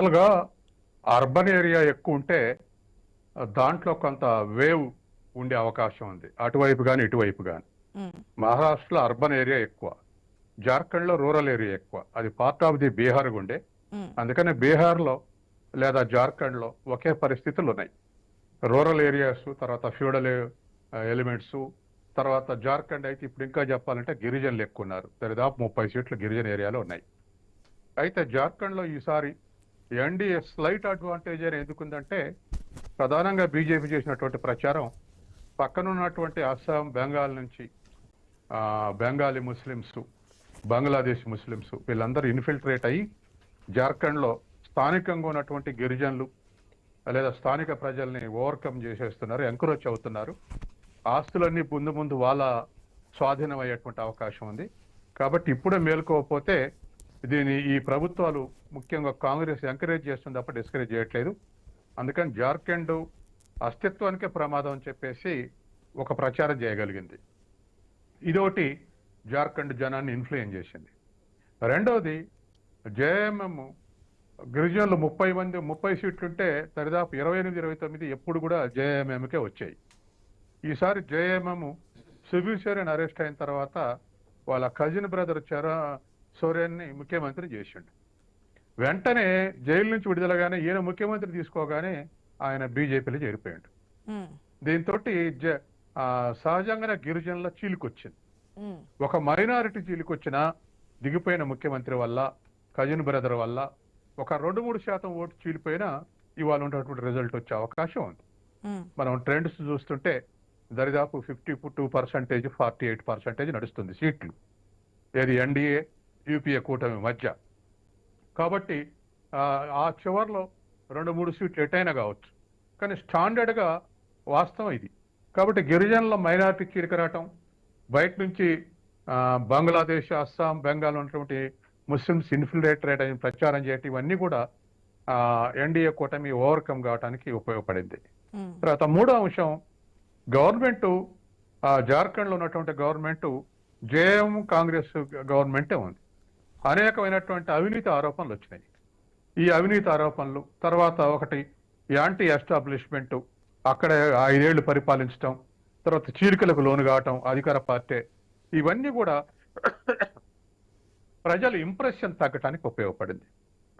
యాక్చువల్గా urban area ఎక్కువ ఉంటే దాంట్లో కొంత వేవ్ ఉండే అవకాశం ఉంది. అటువైపు కానీ ఇటువైపు కానీ మహారాష్ట్రలో అర్బన్ ఏరియా ఎక్కువ. జార్ఖండ్లో రూరల్ ఏరియా ఎక్కువ. అది పార్ట్ ఆఫ్ ది బీహార్ ఉండే. అందుకని బీహార్లో లేదా జార్ఖండ్లో ఒకే పరిస్థితులు ఉన్నాయి. రూరల్ ఏరియాస్ తర్వాత ఫ్యూడల్ ఎలిమెంట్స్ తర్వాత జార్ఖండ్ అయితే ఇప్పుడు ఇంకా చెప్పాలంటే గిరిజనులు ఎక్కువ ఉన్నారు. దరిదాపు ముప్పై సీట్లు గిరిజన ఏరియాలో ఉన్నాయి. అయితే జార్ఖండ్లో ఈసారి ఎన్డీఏ స్లైట్ అడ్వాంటేజ్ అని ఎందుకుందంటే ప్రధానంగా బీజేపీ చేసినటువంటి ప్రచారం పక్కనున్నటువంటి అస్సాం బెంగాల్ నుంచి బెంగాలీ ముస్లిమ్స్ బంగ్లాదేశ్ ముస్లిమ్స్ వీళ్ళందరూ ఇన్ఫిల్ట్రేట్ అయ్యి జార్ఖండ్లో స్థానికంగా ఉన్నటువంటి గిరిజనులు లేదా స్థానిక ప్రజల్ని ఓవర్కమ్ చేసేస్తున్నారు ఎంకరేజ్ అవుతున్నారు. ఆస్తులన్నీ ముందు ముందు వాళ్ళ స్వాధీనం అయ్యేటువంటి అవకాశం ఉంది. కాబట్టి ఇప్పుడే మేలుకోకపోతే దీని ఈ ప్రభుత్వాలు ముఖ్యంగా కాంగ్రెస్ ఎంకరేజ్ చేస్తుంది తప్ప డిస్కరేజ్ చేయట్లేదు. అందుకని జార్ఖండ్ అస్తిత్వానికే ప్రమాదం అని చెప్పేసి ఒక ప్రచారం చేయగలిగింది. ఇదొకటి జార్ఖండ్ జనాన్ని ఇన్ఫ్లుయెన్స్ చేసింది. రెండవది జేఎంఎం గిరిజనులు ముప్పై మంది ముప్పై సీట్లుంటే దరిదాపు ఇరవై ఎనిమిది ఇరవై తొమ్మిది ఎప్పుడు కూడా జేఎంఎంకే వచ్చాయి. ఈసారి జేఎంఎం సుబీసోరెన్ అరెస్ట్ అయిన తర్వాత వాళ్ళ కజిన్ బ్రదర్ చర సోరెన్ని ముఖ్యమంత్రి చేసిండు. వెంటనే జైలు నుంచి విడుదలగానే ఈయన ముఖ్యమంత్రి తీసుకోగానే ఆయన బీజేపీలో చేరిపోయాడు. దీంతో సహజంగానే గిరిజనుల చీలికొచ్చింది. ఒక మైనారిటీ చీలికొచ్చిన దిగిపోయిన ముఖ్యమంత్రి వల్ల కజిన్ బ్రదర్ వల్ల ఒక రెండు మూడు శాతం ఓటు చీలిపోయినా ఇవాళ ఉన్నటువంటి రిజల్ట్ వచ్చే అవకాశం ఉంది. మనం ట్రెండ్స్ చూస్తుంటే దరిదాపు fifty two percentage forty eight percentage నడుస్తుంది సీట్లు. ఏది ఎన్డీఏ యూపీఏ కూటమి మధ్య. కాబట్టి ఆ, చివర్లో రెండు మూడు సీట్లు ఎటైనా కావచ్చు. కానీ స్టాండర్డ్గా వాస్తవం ఇది. కాబట్టి గిరిజనుల మైనారిటీ చీలికరాటం బయట నుంచి బంగ్లాదేశ్ అస్సాం బెంగాల్ ఉన్నటువంటి ముస్లిమ్స్ ఇన్ఫిల్ట్రేటెడ్ అని ప్రచారం చేయటం ఇవన్నీ కూడా ఎన్డీఏ కూటమి ఓవర్కమ్ కావడానికి ఉపయోగపడింది. తర్వాత మూడో అంశం గవర్నమెంట్ జార్ఖండ్లో ఉన్నటువంటి గవర్నమెంట్ జేఎం కాంగ్రెస్ గవర్నమెంటే ఉంది. అనేకమైనటువంటి అవినీతి ఆరోపణలు వచ్చినాయి. ఈ అవినీతి ఆరోపణలు తర్వాత ఒకటి యాంటీ ఎస్టాబ్లిష్మెంట్ అక్కడ ఐదేళ్ళు పరిపాలించడం తర్వాత చీలికలకు లోను కావటం అధికార పార్టీ. ఇవన్నీ కూడా ప్రజల ఇంప్రెషన్ తగ్గటానికి ఉపయోగపడింది.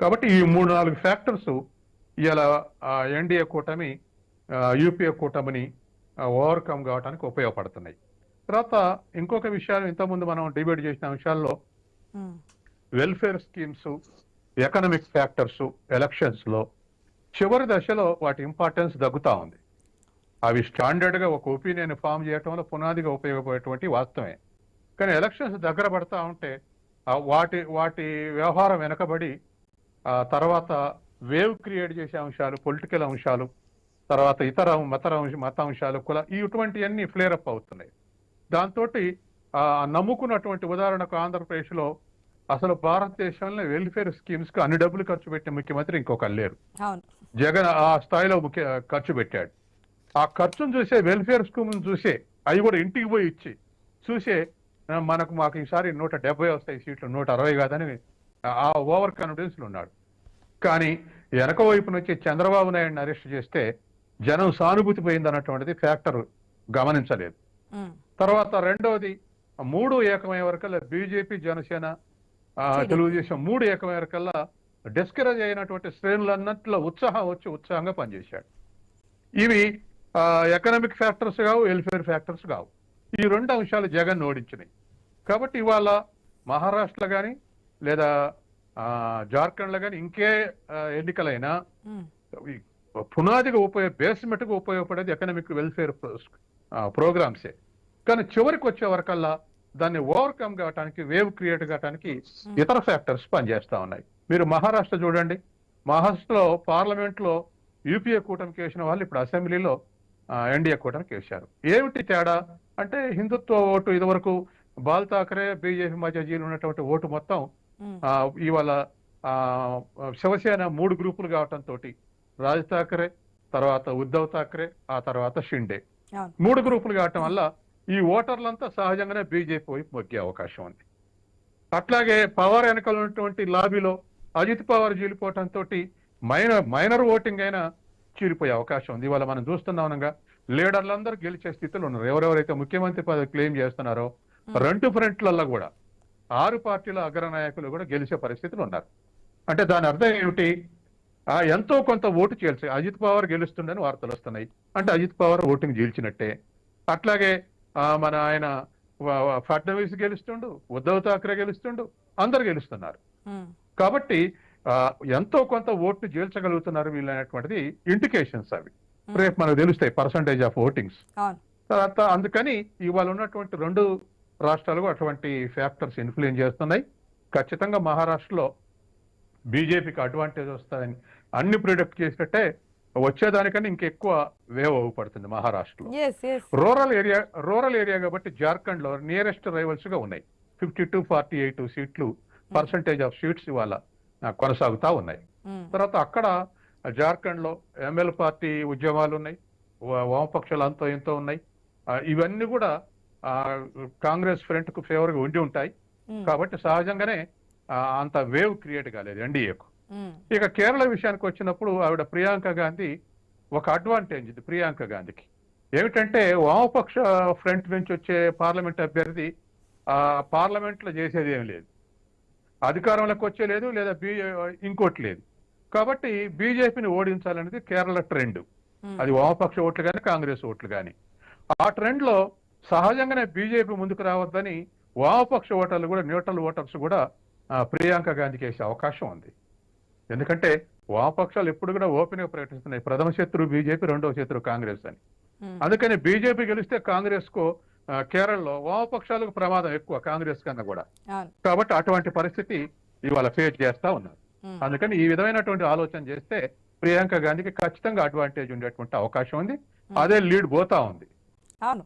కాబట్టి ఈ మూడు నాలుగు ఫ్యాక్టర్స్ ఇలా ఎన్డీఏ కూటమి యూపీఏ కూటమిని ఓవర్కమ్ కావడానికి ఉపయోగపడుతున్నాయి. తర్వాత ఇంకొక విషయాలు ఇంతకుముందు మనం డిబేట్ చేసిన అంశాల్లో వెల్ఫేర్ స్కీమ్స్ ఎకనమిక్ ఫ్యాక్టర్స్ ఎలక్షన్స్లో చివరి దశలో వాటి ఇంపార్టెన్స్ తగ్గుతా ఉంది. అవి స్టాండర్డ్గా ఒక ఒపీనియన్ ఫామ్ చేయటంలో పునాదిగా ఉపయోగపడేటువంటి వాస్తవమే. కానీ ఎలక్షన్స్ దగ్గర పడతా ఉంటే వాటి వాటి వ్యవహారం వెనకబడి ఆ తర్వాత వేవ్ క్రియేట్ చేసే అంశాలు పొలిటికల్ అంశాలు తర్వాత ఇతర మతర మత అంశాలు కుల ఈ ఇటువంటివన్నీ ఫ్లేరప్ అప్ అవుతున్నాయి. దాంతో నమ్ముకున్నటువంటి ఉదాహరణకు ఆంధ్రప్రదేశ్లో అసలు భారతదేశంలో వెల్ఫేర్ స్కీమ్స్కు అన్ని డబ్బులు ఖర్చు పెట్టిన ముఖ్యమంత్రి ఇంకొకరు లేరు. జగన్ ఆ స్థాయిలో ముఖ్య ఖర్చు పెట్టాడు. ఆ ఖర్చును చూసే వెల్ఫేర్ స్కీమ్ చూసే అవి కూడా ఇంటికి పోయి ఇచ్చి చూసే మనకు మాకు ఈసారి నూట డెబ్బై వస్తాయి సీట్లు నూట అరవై కాదని ఆ ఓవర్ కాన్ఫిడెన్స్లో ఉన్నాడు. కానీ వెనక వైపు నుంచి చంద్రబాబు నాయుడిని అరెస్ట్ చేస్తే జనం సానుభూతి పోయింది అన్నటువంటిది ఫ్యాక్టర్ గమనించలేదు తర్వాత రెండవది మూడు ఏకమయ్యే వరకల్లా బీజేపీ జనసేన. తెలుగుదేశం మూడు ఏకమయ్యే వరకల్లా డిస్కరేజ్ అయినటువంటి శ్రేణులన్నింటిలో ఉత్సాహం వచ్చి ఉత్సాహంగా పనిచేశాడు. ఇవి ఎకనామిక్ ఫ్యాక్టర్స్ కావు వెల్ఫేర్ ఫ్యాక్టర్స్ కావు. ఈ రెండు అంశాలు జగన్ ఓడించినాయి. కాబట్టి ఇవాళ మహారాష్ట్రలో కానీ లేదా జార్ఖండ్లో కానీ ఇంకే ఎన్నికలైనా పునాదిగా ఉపయోగ బేస్మెంట్గా ఉపయోగపడేది ఎకనామిక్ వెల్ఫేర్ ప్రోగ్రామ్సే కానీ చివరికి వచ్చే వరకల్లా దాన్ని ఓవర్కమ్ కావడానికి వేవ్ క్రియేట్ కావడానికి ఇతర ఫ్యాక్టర్స్ పనిచేస్తా ఉన్నాయి. మీరు మహారాష్ట్ర చూడండి. మహారాష్ట్రలో పార్లమెంట్లో యూపీఏ కూటమికి వేసిన వాళ్ళు ఇప్పుడు అసెంబ్లీలో ఎన్డీఏ కూటమికి వేశారు ఏమిటి తేడా? అంటే హిందుత్వ ఓటు ఇదివరకు బాల్ ఠాకరే బీజేపీ మధ్య జీలు ఉన్నటువంటి ఓటు మొత్తం ఇవాళ ఆ, శివసేన మూడు గ్రూపులు కావటంతో రాజ్ ఠాకరే తర్వాత ఉద్ధవ్ ఠాకరే ఆ తర్వాత షిండే. మూడు గ్రూపులు కావటం వల్ల ఈ ఓటర్లంతా సహజంగానే బీజేపీ వైపు మొగ్గే అవకాశం ఉంది. అట్లాగే పవర్ వెనకాల ఉన్నటువంటి లాబీలో అజిత్ పవార్ జీలిపోవటంతో మైనర్ మైనర్ ఓటింగ్ అయినా చీలిపోయే అవకాశం ఉంది. ఇవాళ మనం చూస్తున్నాం అనగా లీడర్లందరూ గెలిచే స్థితిలో ఉన్నారు. ఎవరెవరైతే ముఖ్యమంత్రి పదవి క్లెయిమ్ చేస్తున్నారో రెండు ఫ్రంట్లలో కూడా ఆరు పార్టీల అగ్రనాయకులు కూడా గెలిచే పరిస్థితులు ఉన్నారు. అంటే దాని అర్థం ఏమిటి? ఆ ఎంతో కొంత ఓటు చేయాల్సి అజిత్ పవార్ గెలుస్తుండని వార్తలు వస్తున్నాయి. అంటే అజిత్ పవార్ ఓటింగ్ చీల్చినట్టే. అట్లాగే మన ఆయన ఫడ్నవీస్ గెలుస్తుండు ఉద్ధవ్ ఠాక్రే గెలుస్తుండు అందరు గెలుస్తున్నారు. కాబట్టి ఎంతో కొంత ఓట్లు చేల్చగలుగుతున్నారు వీళ్ళు అనేటువంటిది ఇండికేషన్స్ అవి. రేపు మనకు తెలుస్తాయి పర్సంటేజ్ ఆఫ్ ఓటింగ్స్. తర్వాత అందుకని ఇవాళ ఉన్నటువంటి రెండు రాష్ట్రాలు అటువంటి ఫ్యాక్టర్స్ ఇన్ఫ్లుయెన్స్ చేస్తున్నాయి. ఖచ్చితంగా మహారాష్ట్రలో బీజేపీకి అడ్వాంటేజ్ వస్తుందని అన్ని ప్రిడిక్ట్ చేసినట్టే వచ్చేదానికన్నా ఇంకెక్కువ వేవ్ అవ్వబడుతుంది మహారాష్ట్రలో. రూరల్ ఏరియా రూరల్ ఏరియా కాబట్టి జార్ఖండ్లో నియరెస్ట్ రైవల్స్గా ఉన్నాయి. ఫిఫ్టీ టు ఫార్టీ ఎయిట్ సీట్లు పర్సంటేజ్ ఆఫ్ సీట్స్ ఇవాళ కొనసాగుతా ఉన్నాయి. తర్వాత అక్కడ జార్ఖండ్లో ఎంఎల్ పార్టీ ఉద్యమాలు ఉన్నాయి. వామపక్షాలు అంతో ఎంతో ఉన్నాయి. ఇవన్నీ కూడా ఆ, కాంగ్రెస్ ఫ్రంట్కు ఫేవర్గా ఉండి ఉంటాయి. కాబట్టి సహజంగానే అంత వేవ్ క్రియేట్ కాలేదు ఎన్డీఏకు ఇక కేరళ విషయానికి వచ్చినప్పుడు ఆవిడ ప్రియాంక గాంధీ ఒక అడ్వాంటేజ్ ఇది ప్రియాంక గాంధీకి. ఏమిటంటే వామపక్ష ఫ్రంట్ నుంచి వచ్చే పార్లమెంట్ అభ్యర్థి ఆ పార్లమెంట్లో చేసేది ఏం లేదు. అధికారంలోకి వచ్చే లేదు లేదా బీ ఇంకోటి లేదు. కాబట్టి బీజేపీని ఓడించాలనేది కేరళ ట్రెండ్ అది వామపక్ష ఓట్లు కానీ కాంగ్రెస్ ఓట్లు కానీ ఆ ట్రెండ్లో సహజంగానే బీజేపీ ముందుకు రావద్దని వామపక్ష ఓటర్లు కూడా న్యూట్రల్ ఓటర్స్ కూడా ప్రియాంక గాంధీకి వేసే అవకాశం ఉంది. ఎందుకంటే వామపక్షాలు ఎప్పుడు కూడా ఓపెన్గా ప్రకటిస్తున్నాయి. ప్రథమ శత్రువు బీజేపీ రెండవ శత్రువు కాంగ్రెస్ అని. అందుకని బీజేపీ గెలిస్తే కాంగ్రెస్కు కేరళలో వామపక్షాలకు ప్రమాదం ఎక్కువ కాంగ్రెస్ కన్నా కూడా. కాబట్టి అటువంటి పరిస్థితి ఇవాళ ఫేస్ చేస్తా ఉన్నారు. అందుకని ఈ విధమైనటువంటి ఆలోచన చేస్తే ప్రియాంక గాంధీకి ఖచ్చితంగా అడ్వాంటేజ్ ఉండేటువంటి అవకాశం ఉంది. అదే లీడ్ పోతా ఉంది. అవును.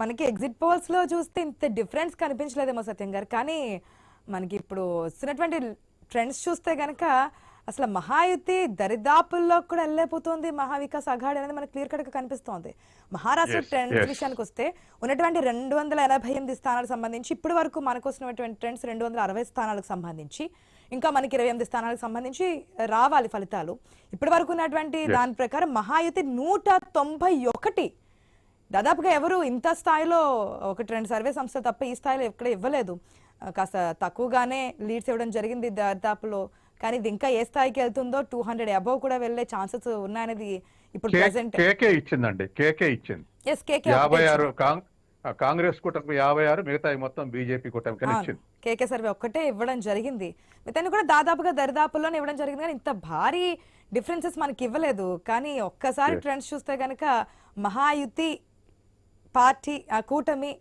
మనకి ఎగ్జిట్ పోల్స్లో చూస్తే ఇంత డిఫరెన్స్ కనిపించలేదేమో సత్యం గారు. కానీ మనకి ఇప్పుడు వస్తున్నటువంటి ట్రెండ్స్ చూస్తే గనక అసలు మహాయుతి దరిదాపుల్లో కూడా వెళ్ళిపోతుంది మహావికాస్ అఘాడి అనేది మనకి క్లియర్ కట్గా కనిపిస్తోంది. మహారాష్ట్ర ట్రెండ్స్. విషయానికి వస్తే ఉన్నటువంటి రెండు వందల ఎనభై ఎనిమిది స్థానాలకు సంబంధించి ఇప్పటి వరకు మనకు వస్తున్నటువంటి ట్రెండ్స్ రెండు వందల అరవై స్థానాలకు సంబంధించి ఇంకా మనకి ఇరవై ఎనిమిది స్థానాలకు సంబంధించి రావాలి ఫలితాలు. ఇప్పటి వరకు ఉన్నటువంటి. దాని ప్రకారం మహాయుతి నూట తొంభై ఒకటి. దాదాపుగా ఎవరు ఇంత స్థాయిలో ఒకటి రెండు సర్వే సంస్థలు తప్ప ఈ స్థాయిలో ఎక్కడ ఇవ్వలేదు. కాస్త తక్కువగానే లీడ్స్ ఇవ్వడం జరిగింది దాదాపులో కానీ ఇది ఇంకా ఏ స్థాయికి వెళ్తుందో టూ హండ్రెడ్ అబౌవ్ కూడా వెళ్ళే ఛాన్సెస్ ఉన్నాయనేది ఇప్పుడు ప్రెసెంట్. కేకే ఇచ్చిందండి కేకే ఇచ్చింది. ఎస్ కేకే యాభై ఆరు కాంగ్రెస్ కూటమికి యాభై ఆరు మిగతా మొత్తం బీజేపీ కూటమికి. ఇచ్చింది. కేకే సర్వే ఒక్కటే ఇవ్వడం జరిగింది. మిగతా కూడా దాదాపుగా దరిదాపుల్లోనే ఇవ్వడం జరిగింది. కానీ ఇంత భారీ డిఫరెన్సెస్ మనకి ఇవ్వలేదు. కానీ ఒక్కసారి. ట్రెండ్స్ చూస్తే కనుక మహాయుతి పార్టీ ఆ కూటమి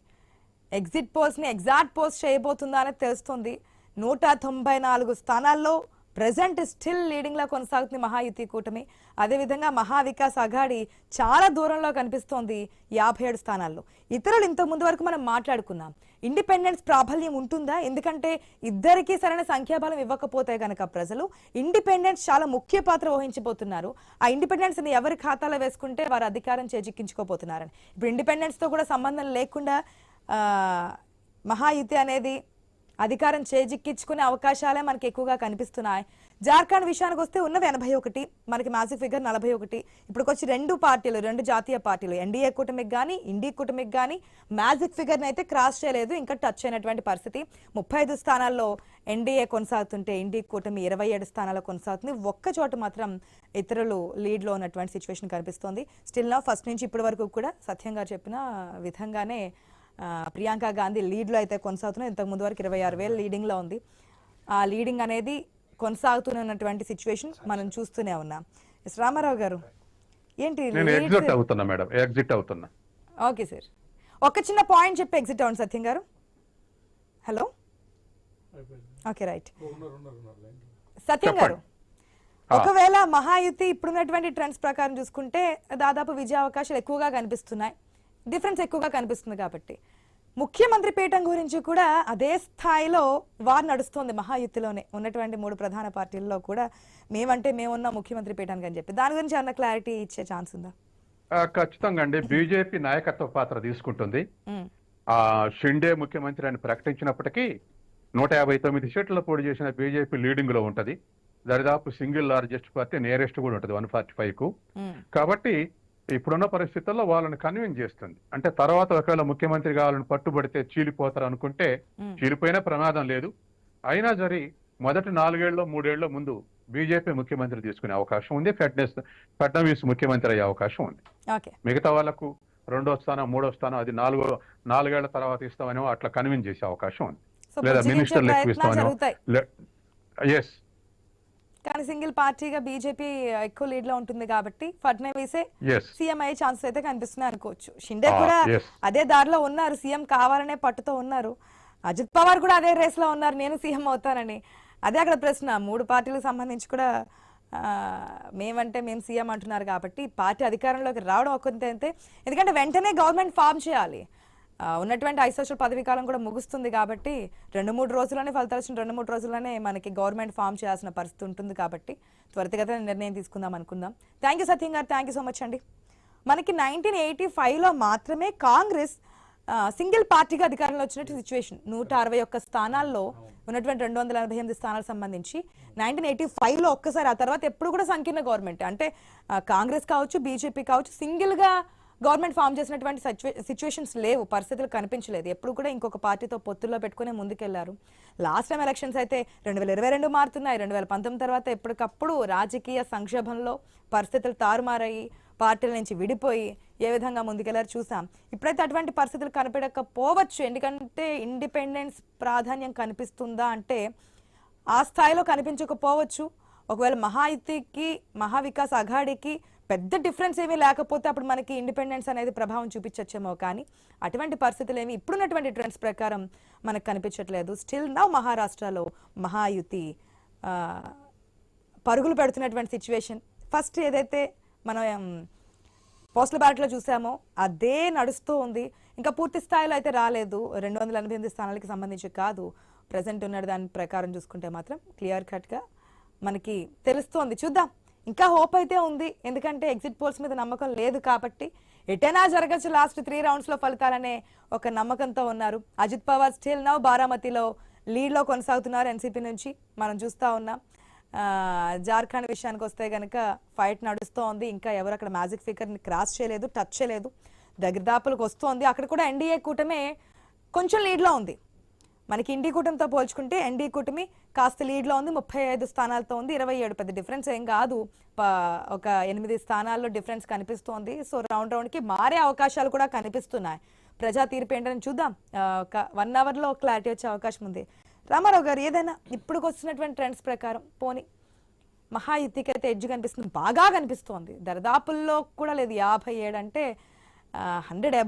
ఎగ్జిట్ పోల్స్ని ఎగ్జాక్ట్ పోస్ట్ చేయబోతుందా అనేది తెలుస్తుంది. నూట తొంభై నాలుగు స్థానాల్లో ప్రజెంట్ స్టిల్ లీడింగ్లో కొనసాగుతుంది మహాయుతి కూటమి. అదేవిధంగా మహావికాస్ అఘాడి చాలా దూరంలో కనిపిస్తోంది యాభై ఏడు స్థానాల్లో. ఇతరులు ఇంతకుముందు వరకు మనం మాట్లాడుకున్నాం. ఇండిపెండెన్స్ ప్రాబల్యం ఉంటుందా? ఎందుకంటే ఇద్దరికీ సరైన సంఖ్యాబలం ఇవ్వకపోతే గనక ప్రజలు ఇండిపెండెన్స్ చాలా ముఖ్య పాత్ర వహించబోతున్నారు. ఆ ఇండిపెండెన్స్ని ఎవరి ఖాతాలో వేసుకుంటే వారు అధికారం చేజిక్కించుకోబోతున్నారని. ఇప్పుడు ఇండిపెండెన్స్తో కూడా సంబంధం లేకుండా మహాయుతి అనేది అధికారం చేజిక్కించుకునే అవకాశాలే మనకి ఎక్కువగా కనిపిస్తున్నాయి. జార్ఖండ్ విషయానికి వస్తే ఉన్నవి ఎనభై ఒకటి మనకి మ్యాజిక్ ఫిగర్ నలభై ఒకటి. ఇప్పటికొచ్చి రెండు పార్టీలు రెండు జాతీయ పార్టీలు ఎన్డీఏ కూటమికి కానీ ఇండీ కూటమికి కానీ మ్యాజిక్ ఫిగర్ని అయితే క్రాస్ చేయలేదు ఇంకా టచ్ అయినటువంటి పరిస్థితి. ముప్పై ఐదు స్థానాల్లో ఎన్డీఏ కొనసాగుతుంటే ఇండీ కూటమి ఇరవై ఏడు స్థానాల్లో కొనసాగుతుంది. ఒక్క చోట మాత్రం ఇతరులు లీడ్లో ఉన్నటువంటి సిచ్యువేషన్ కనిపిస్తోంది. స్టిల్ నా ఫస్ట్ నుంచి ఇప్పటి వరకు కూడా సత్యం గారు చెప్పిన విధంగానే ప్రియాంక గాంధీ లీడ్లో అయితే కొనసాగుతున్నారు ఇంతకు ముందు వరకు ఇరవై ఆరు వేలు లీడింగ్లో ఉంది. ఆ లీడింగ్ అనేది కొనసాగుతున్నటువంటి సిచ్యువేషన్ మనం చూస్తూనే ఉన్నాం. ఎస్ రామారావు గారు ఏంటి నేను leads- ఎగ్జిట్ అవుతున్నా మేడం. ఎగ్జిట్ అవుతున్నా. Okay sir. ఒక చిన్న పాయింట్ చెప్పి ఎగ్జిట్ అవ్వండి సత్యం గారు. హలో? Okay right. సత్యం గారు. ఒకవేళ మహాయుతి ఇప్పుడున్నటువంటి ట్రెండ్స్ ప్రకారం చూసుకుంటే దాదాపు విజయ అవకాశాలు ఎక్కువగా కనిపిస్తున్నాయి. డిఫరెన్స్ ఎక్కువగా కనిపిస్తుంది కాబట్టి. ముఖ్యమంత్రి పీఠం గురించి కూడా అదే స్థాయిలో వారు నడుస్తోంది మహాయుతిలోనే. ఉన్నటువంటి మూడు ప్రధాన పార్టీల్లో కూడా మేమంటే మేమున్న ముఖ్యమంత్రి పీఠానికి అని చెప్పి. దాని గురించి అన్న క్లారిటీ ఇచ్చే ఛాన్స్ ఉందా? ఖచ్చితంగా అండి. బీజేపీ నాయకత్వ పాత్ర తీసుకుంటుంది. ఆ షిండే ముఖ్యమంత్రి అని ప్రకటించినప్పటికీ నూట యాభై తొమ్మిది సీట్ల పోటీ చేసిన బీజేపీ లీడింగ్లో ఉంటది. దరిదాపు సింగిల్ లార్జెస్ట్ పార్టీ నియరెస్ట్ కూడా ఉంటుంది వన్ ఫార్టీ ఫైవ్కు కాబట్టి ఇప్పుడున్న పరిస్థితుల్లో వాళ్ళని కన్విన్స్ చేస్తుంది. అంటే తర్వాత ఒకవేళ ముఖ్యమంత్రి కావాలని పట్టుబడితే చీలిపోతారు అనుకుంటే. చీలిపోయినా ప్రమాదం లేదు. అయినా సరే మొదటి నాలుగేళ్ళు మూడేళ్ళ ముందు బీజేపీ ముఖ్యమంత్రి తీసుకునే అవకాశం ఉంది. ఫెడ్నెస్ ఫడ్నవీస్ ముఖ్యమంత్రి అయ్యే అవకాశం ఉంది. మిగతా వాళ్ళకు రెండో స్థానం మూడో స్థానం అది నాలుగో నాలుగేళ్ళ తర్వాత ఇస్తామని అట్లా కన్విన్స్ చేసే అవకాశం ఉంది. లేదా మినిస్టర్లు ఎక్కువ ప్రయత్నాలు ఇస్తామని జరుగుతాయి. ఎస్ కానీ సింగిల్ పార్టీగా బీజేపీ ఎక్కువ లీడ్లో ఉంటుంది కాబట్టి ఫడ్నవీసే సీఎం అయ్యే ఛాన్సెస్ అయితే కనిపిస్తున్నాయి అనుకోవచ్చు. షిండే Ah, కూడా. అదే దారిలో ఉన్నారు. సీఎం కావాలనే పట్టుతో ఉన్నారు. అజిత్ పవార్ కూడా అదే రేస్లో ఉన్నారు. నేను సీఎం అవుతానని. అదే అక్కడ ప్రశ్న. మూడు పార్టీలకు సంబంధించి కూడా మేమంటే మేము సీఎం అంటున్నారు కాబట్టి పార్టీ అధికారంలోకి రావడం ఒకంతే అంతే ఎందుకంటే వెంటనే గవర్నమెంట్ ఫామ్ చేయాలి. ఉన్నటువంటి ఐసోషల్ పదవీ కాలం కూడా ముగుస్తుంది కాబట్టి రెండు మూడు రోజుల్లోనే ఫలితాలు వచ్చిన రెండు మూడు రోజుల్లోనే మనకి గవర్నమెంట్ ఫామ్ చేయాల్సిన పరిస్థితి ఉంటుంది కాబట్టి త్వరితగతిన నిర్ణయం తీసుకుందాం అనుకుందాం. థ్యాంక్ యూ సత్యం గారు. థ్యాంక్ యూ సో మచ్ అండి. మనకి నైన్టీన్ ఎయిటీ ఫైవ్లో మాత్రమే కాంగ్రెస్ సింగిల్ పార్టీగా అధికారంలో వచ్చినట్టు సిచ్యువేషన్ నూట అరవై ఒక్క స్థానాల్లో ఉన్నటువంటి రెండు వందల ఎనభై ఎనిమిది స్థానాలకు సంబంధించి నైన్టీన్ ఎయిటీ ఫైవ్లో ఒక్కసారి ఆ తర్వాత ఎప్పుడు కూడా సంకీర్ణ గవర్నమెంట్. అంటే కాంగ్రెస్ కావచ్చు బీజేపీ కావచ్చు సింగిల్గా గవర్నమెంట్ ఫామ్ చేసినటువంటి సిచ్యువేషన్స్ లేవు పరిస్థితులు కనిపించలేదు. ఎప్పుడు కూడా ఇంకొక పార్టీతో పొత్తుల్లో పెట్టుకునే ముందుకెళ్ళారు. లాస్ట్ టైం ఎలక్షన్స్ అయితే రెండు వేల ఇరవై రెండు మారుతున్నాయి రెండు వేల పంతొమ్మిది తర్వాత ఎప్పటికప్పుడు రాజకీయ సంక్షోభంలో పరిస్థితులు తారుమారయ్యి పార్టీల నుంచి విడిపోయి ఏ విధంగా ముందుకెళ్ళారు చూసాం. ఇప్పుడైతే అటువంటి పరిస్థితులు కనిపించకపోవచ్చు. ఎందుకంటే ఇండిపెండెన్స్ ప్రాధాన్యం కనిపిస్తుందా అంటే ఆ స్థాయిలో కనిపించకపోవచ్చు. ఒకవేళ మహాయుతికి మహావికాస్ అఘాడికి పెద్ద డిఫరెన్స్ ఏమీ లేకపోతే అప్పుడు మనకి ఇండిపెండెన్స్ అనేది ప్రభావం చూపించచ్చేమో కానీ అటువంటి పరిస్థితులు ఏమి ఇప్పుడున్నటువంటి ట్రెండ్స్ ప్రకారం మనకు కనిపించట్లేదు. స్టిల్ నవ్ మహారాష్ట్రలో మహాయుతి పరుగులు పెడుతున్నటువంటి సిచ్యువేషన్ ఫస్ట్ ఏదైతే మనం పోస్టల్ బ్యాలెట్లో చూసామో అదే నడుస్తూ ఉంది. ఇంకా పూర్తి స్థాయిలో అయితే రాలేదు. రెండు వందల ఎనభై ఎనిమిది స్థానాలకి సంబంధించి కాదు. ప్రజెంట్ ఉన్న దాని ప్రకారం చూసుకుంటే మాత్రం క్లియర్ కట్గా మనకి తెలుస్తోంది. చూద్దాం. ఇంకా హోప్ అయితే ఉంది. ఎందుకంటే ఎగ్జిట్ పోల్స్ మీద నమ్మకం లేదు కాబట్టి ఎటైనా జరగచ్చు లాస్ట్ త్రీ రౌండ్స్లో ఫలితాలనే ఒక నమ్మకంతో ఉన్నారు. అజిత్ పవార్ స్టిల్ నవ్ బారామతిలో లీడ్లో కొనసాగుతున్నారు ఎన్సీపీ నుంచి. మనం చూస్తూ ఉన్నాం. జార్ఖండ్ విషయానికి వస్తే కనుక ఫైట్ నడుస్తూ ఉంది. ఇంకా ఎవరు అక్కడ మ్యాజిక్ ఫిగర్ని క్రాస్ చేయలేదు టచ్ చేయలేదు. దగ్గర దాపులకు వస్తోంది అక్కడ కూడా ఎన్డీఏ కూటమే కొంచెం లీడ్లో ఉంది. మనకి ఇండి కూటమితో పోల్చుకుంటే ఎన్డీ కూటమి కాస్త లీడ్లో ఉంది ముప్పై ఐదు స్థానాలతో ఉంది ఇరవై ఏడు పెద్ద డిఫరెన్స్ ఏం కాదు. ఒక ఎనిమిది స్థానాల్లో డిఫరెన్స్ కనిపిస్తోంది. సో రౌండ్ రౌండ్కి మారే అవకాశాలు కూడా కనిపిస్తున్నాయి. ప్రజా తీర్పు ఏంటని చూద్దాం. ఒక వన్ అవర్లో క్లారిటీ వచ్చే అవకాశం ఉంది. రామారావు గారు ఏదైనా ఇప్పుడు వస్తున్నటువంటి ట్రెండ్స్ ప్రకారం పోనీ మహాయుతికి అయితే ఎడ్జ్ కనిపిస్తుంది బాగా కనిపిస్తోంది. దరిదాపుల్లో కూడా లేదు యాభై ఏడు అంటే హండ్రెడ్